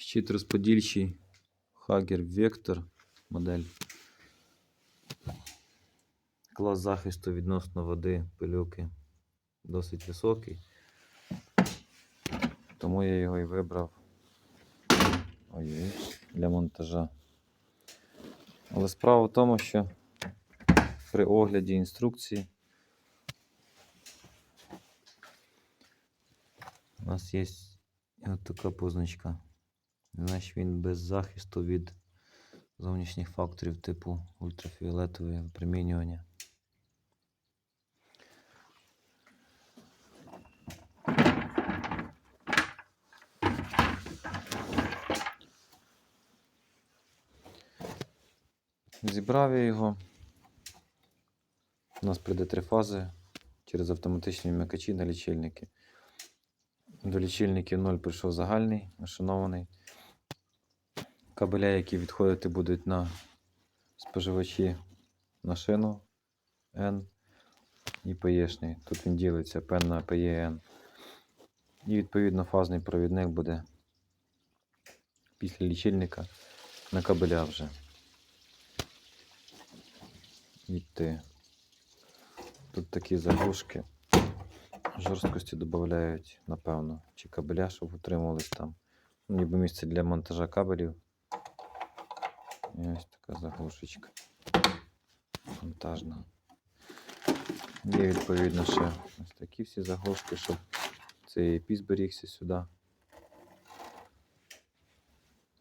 Щит розподільчий Hager Vector модель. Клас захисту відносно води, пилюки досить високий. Тому я його і вибрав ой, для монтажа. Але справа в тому, що при огляді інструкції у нас є от така позначка. Значить він без захисту від зовнішніх факторів типу ультрафіолетового випромінювання. Зібрав я його. У нас прийде три фази через автоматичні вмикачі на лічильники. До лічильників 0 прийшов загальний, шанований. Кабеля, які відходити будуть на споживачі на шину N і PE-шний. Тут він ділиться PN на PEN. І відповідно фазний провідник буде після лічильника на кабеля вже. Йти. Тут такі заглушки. Жорсткості додають, напевно, чи кабеля, щоб утримувались там. Ніби місце для монтажа кабелів. І ось така заглушечка. Монтажна. Є відповідно ще ось такі всі заглушки, щоб цей EP зберігся сюди.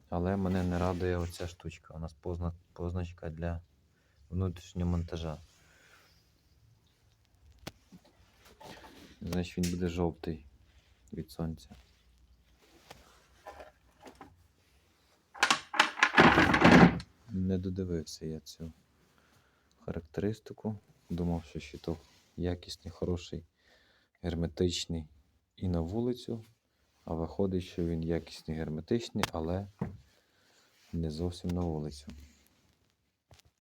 Але мене не радує оця штучка. У нас позна... позначка для внутрішнього монтажа. Значить він буде жовтий від сонця. Не додивився я цю характеристику. Думав, що щиток якісний, хороший, герметичний і на вулицю. А виходить, що він якісний, герметичний, але не зовсім на вулицю.